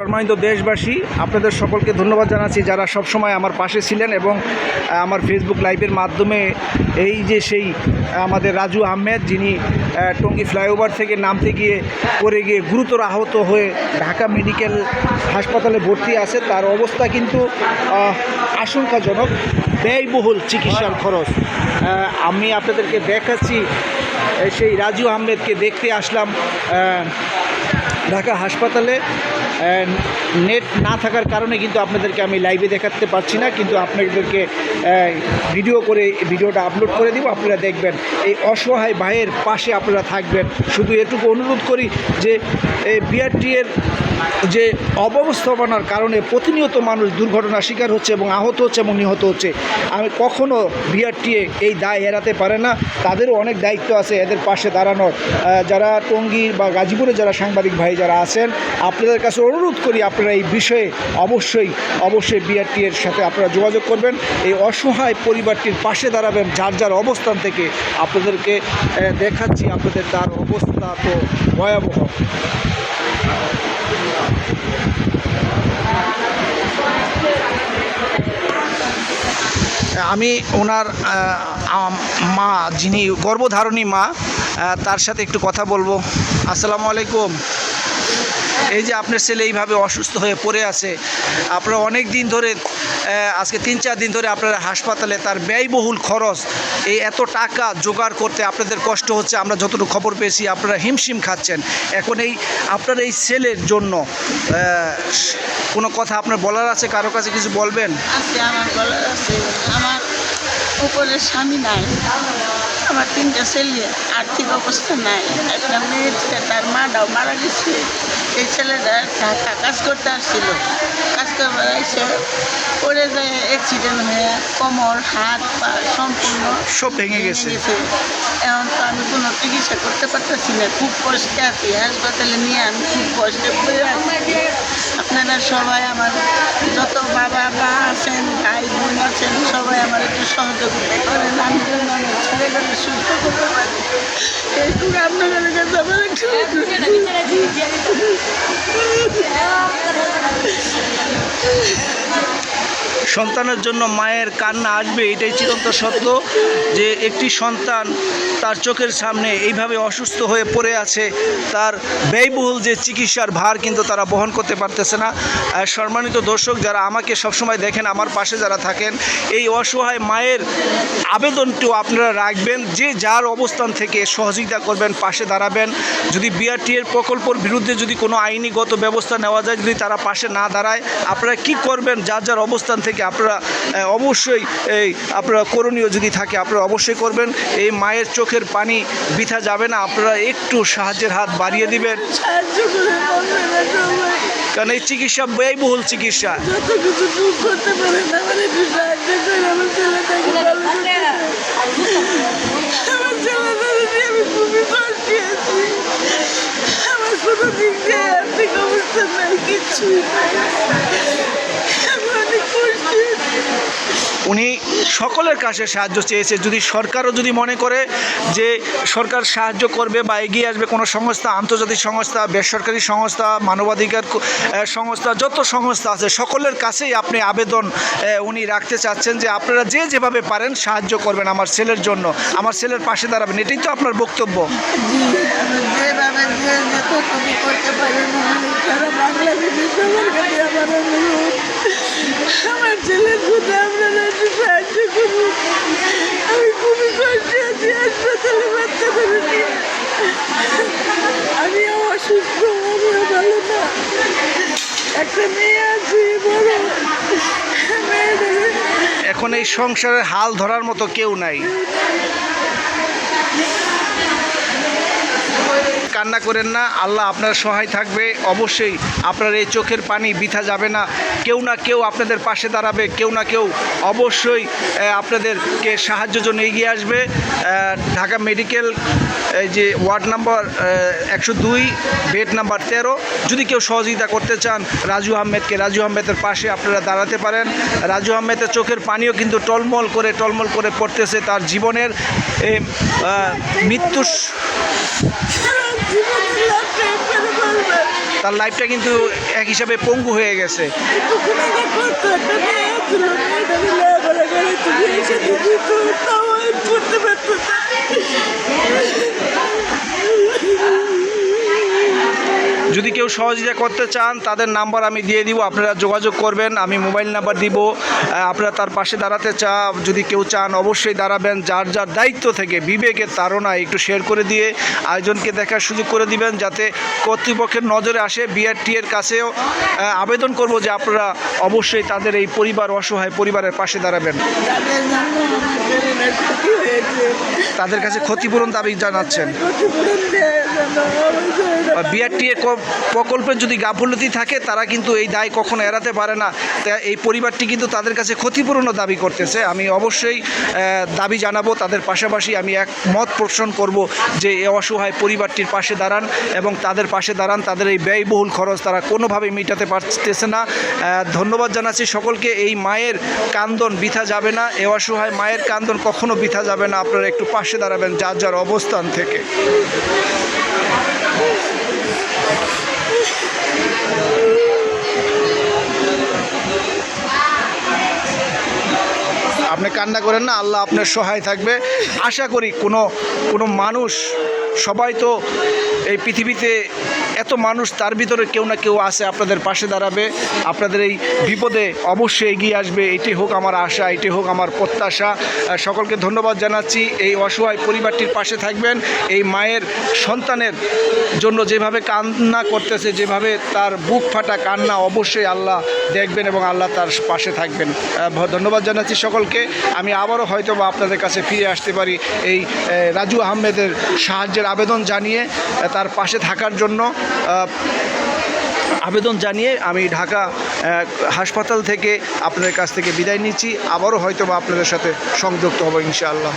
সম্মানিত দেশবাসী, আপনাদের সকলকে ধন্যবাদ জানাচ্ছি যারা সবসময় আমার পাশে ছিলেন এবং আমার ফেসবুক লাইভের মাধ্যমে এই যে সেই আমাদের রাজু আহমেদ, যিনি টঙ্গী ফ্লাইওভার থেকে নামতে গিয়ে পড়ে গিয়ে গুরুতর আহত হয়ে ঢাকা মেডিকেল হাসপাতালে ভর্তি আছে, তার অবস্থা কিন্তু আশঙ্কাজনক, ব্যয়বহুল চিকিৎসার খরচ। আমি আপনাদেরকে দেখাচ্ছি সেই রাজু আহমেদকে দেখতে আসলাম ঢাকা হাসপাতালে নেট না থাকার কারণে কিন্তু আপনাদেরকে আমি লাইভে দেখাতে পারছি না, কিন্তু আপনাদেরকে ভিডিও করে ভিডিওটা আপলোড করে দিব। আপনারা দেখবেন, এই অসহায় ভাইয়ের পাশে আপনারা থাকবেন। শুধু এটুকু অনুরোধ করি যে বিআরটি এর যে অব্যবস্থাপনার কারণে প্রতিনিয়ত মানুষ দুর্ঘটনার শিকার হচ্ছে এবং আহত হচ্ছে এবং নিহত হচ্ছে। আমি কখনো বিআরটিএ এই দায় এড়াতে পারে না। তাদেরও অনেক দায়িত্ব আছে এদের পাশে দাঁড়ানোর। যারা টঙ্গী বা গাজীপুরে যারা সাংবাদিক ভাই যারা আছেন, আপনাদের কাছে অনুরোধ করি আপনারা এই বিষয়ে অবশ্যই অবশ্যই বিআরটি এর সাথে আপনারা যোগাযোগ করবেন। এই অসহায় পরিবারটির পাশে দাঁড়াবেন, যার যার অবস্থান থেকে আপনাদেরকে দেখাচ্ছি আপনাদের তার অবস্থা তো ভয়াবহ। আমি ওনার মা, যিনি গর্ভধারণী মা তার সাথে একটু কথা বলব। আসসালামু আলাইকুম। এই যে আপনার ছেলে এইভাবে অসুস্থ হয়ে পড়ে আছে, আপনারা অনেক দিন ধরে আজকে তিন চার দিন ধরে আপনারা হাসপাতালে, তার ব্যয়বহুল খরচ, এই এত টাকা জোগাড় করতে আপনাদের কষ্ট হচ্ছে, আমরা যতটুকু খবর পেয়েছি, আপনারা হিমশিম খাচ্ছেন। এখন এই, আপনার এই ছেলের জন্য কোনো কথা আপনার বলার আছে? কারও কাছে কিছু বলবেন? আমার আছে। আমার উপরে স্বামী নাই। আমার তিনটা ছেলে, আর্থিক অবস্থা নাই। একটা মেয়ে তার মাটাও মারা গেছে। এই ছেলেটা কাজ করতে আসছিল। কাজ করবার এসে পড়ে যায় অ্যাক্সিডেন্ট হয়ে কোমর হাত পা সম্পূর্ণ সব ভেঙে গেছে। এখন তো আমি কোনো চিকিৎসা করতে পারতেছি না। খুব কষ্টে আছি। হাসপাতালে নিয়ে আমি খুব কষ্টে পড়ে আছি। আপনারা সবাই আমার যত বাবা মা আছেন ভাই বোন আছেন সবাই আমার একটু সহযোগিতা করেন। আমি যেন আমার ছেলেটাকে সুস্থ করতে পারি। এইটুকু আপনাদের কাছে আমার একটু সন্তানের জন্য মায়ের কান্না আসবে, এটাই চিরন্ত সত্য যে একটি সন্তান তার চোখের সামনে এইভাবে অসুস্থ হয়ে পড়ে আছে, তার ব্যয়বহুল যে চিকিৎসার ভার কিন্তু তারা বহন করতে পারতেছে না। সম্মানিত দর্শক যারা আমাকে সবসময় দেখেন, আমার পাশে যারা থাকেন, এই অসহায় মায়ের আবেদনটিও আপনারা রাখবেন, যে যার অবস্থান থেকে সহযোগিতা করবেন, পাশে দাঁড়াবেন। যদি বিআরটি এর প্রকল্পর বিরুদ্ধে যদি কোনো আইনিগত ব্যবস্থা নেওয়া যায়, যদি তারা পাশে না দাঁড়ায়, আপনারা কি করবেন, যার যার অবস্থান থেকে আপনারা অবশ্যই এই আপনারা করণীয় যদি থাকে আপনারা অবশ্যই করবেন। এই মায়ের চোখের পানি বৃথা যাবে না আপনারা একটু সাহায্যের হাত বাড়িয়ে দিবেন। কারণ এই চিকিৎসা ব্যয়বহুল চিকিৎসা। কিছু আমার কোনো দিক দিয়ে আর্থিক অবস্থা নাই আমি অনেক কষ্টে আছি উনি সকলের কাছে সাহায্য চেয়েছে। যদি সরকারও যদি মনে করে যে সরকার সাহায্য করবে বা এগিয়ে আসবে, কোনো সংস্থা, আন্তর্জাতিক সংস্থা, বেসরকারি সংস্থা, মানবাধিকার সংস্থা, যত সংস্থা আছে, সকলের কাছেই আপনি আবেদন উনি রাখতে চাচ্ছেন যে আপনারা যে যেভাবে পারেন সাহায্য করবেন আমার ছেলের জন্য। আমার ছেলের পাশে দাঁড়াবেন। এটাই তো আপনার বক্তব্য। আমার সাহায্য আমি খুবই কষ্টে আছি, হাসপাতালে বাচ্চা আমি অসুস্থ ভালো না। একটা মেয়ে আছে, বড়। এখন এই সংসারের হাল ধরার মতো কেউ নাই। কান্না করেন না, আল্লাহ আপনার সহায় থাকবে। অবশ্যই আপনার এই চোখের পানি বৃথা যাবে না। কেউ না কেউ আপনাদের পাশে দাঁড়াবে, কেউ না কেউ অবশ্যই আপনাদেরকে সাহায্য জন্য এগিয়ে আসবে। ঢাকা মেডিকেল যে ওয়ার্ড নাম্বার একশো দুই, বেড নাম্বার তেরো। যদি কেউ সহযোগিতা করতে চান, রাজু আহমেদকে, রাজু আহমেদের পাশে আপনারা দাঁড়াতে পারেন। রাজু আহমেদের চোখের পানিও কিন্তু টলমল করে টলমল করে পড়তেছে তার জীবনের। মৃত্যু তার লাইফটা কিন্তু এক হিসাবে পঙ্গু হয়ে গেছে। যদি কেউ সহযোগিতা করতে চান, তাদের নাম্বার আমি দিয়ে দিব, আপনারা যোগাযোগ করবেন, আমি মোবাইল নাম্বার দিব। আপনারা তার পাশে দাঁড়াতে চা, যদি কেউ চান, অবশ্যই দাঁড়াবেন। যার যার দায়িত্ব থেকে, বিবেকের তাড়না একটু শেয়ার করে দিয়ে আয়োজনকে দেখার সুযোগ করে দিবেন, যাতে কর্তৃপক্ষের নজরে আসে। বিআরটি এর কাছেও আবেদন করব যে আপনারা অবশ্যই তাদের এই পরিবার, অসহায় পরিবারের পাশে দাঁড়াবেন। তাদের কাছে ক্ষতিপূরণ দাবি জানাচ্ছেন। ক্ষতিপূরণ দেওয়ার জন্য আমার শরীরে বিআরটি প্রকল্পের যদি গাফলতি থাকে, তারা কিন্তু এই দায় কখনো এড়াতে পারে না। এই পরিবারটি কিন্তু তাদের কাছে ক্ষতিপূরণও দাবি করতেছে। আমি অবশ্যই দাবি জানাব, তাদের পাশাপাশি আমি এক মত পোষণ করব যে এ অসহায় পরিবারটির পাশে দাঁড়ান এবং তাদের পাশে দাঁড়ান। তাদের এই ব্যয়বহুল খরচ তারা কোনোভাবে মেটাতে পারতেছে না। ধন্যবাদ জানাচ্ছি সকলকে। এই মায়ের কান্দন বৃথা যাবে না। এ অসহায় মায়ের কান্দন কখনো বৃথা যাবে না। আপনারা একটু পাশে দাঁড়াবেন, যার যার অবস্থান থেকে। Thank you. আপনি কান্না করেন না, আল্লাহ আপনার সহায় থাকবে। আশা করি কোনো কোনো মানুষ, সবাই তো এই পৃথিবীতে এত মানুষ, তার ভিতরে কেউ না কেউ আছে, আপনাদের পাশে দাঁড়াবে, আপনাদের এই বিপদে অবশ্যই এগিয়ে আসবে, এটি হোক আমার আশা, এটি হোক আমার প্রত্যাশা। সকলকে ধন্যবাদ জানাচ্ছি, এই অসহায় পরিবারটির পাশে থাকবেন, এই মায়ের, সন্তানের জন্য যেভাবে কান্না করতেছে, যেভাবে তার বুক ফাটা কান্না, অবশ্যই আল্লাহ দেখবেন এবং আল্লাহ তার পাশে থাকবেন। ধন্যবাদ জানাচ্ছি সকলকে। আমি আবারও হয়তো বা আপনাদের কাছে ফিরে আসতে পারি এই রাজু আহমেদের সাহায্যের আবেদন জানিয়ে তার পাশে থাকার জন্য আবেদন জানিয়ে আমি ঢাকা হাসপাতাল থেকে আপনাদের কাছ থেকে বিদায় নিচ্ছি। আবারও হয়তো বা আপনাদের সাথে সংযুক্ত হব ইনশাআল্লাহ।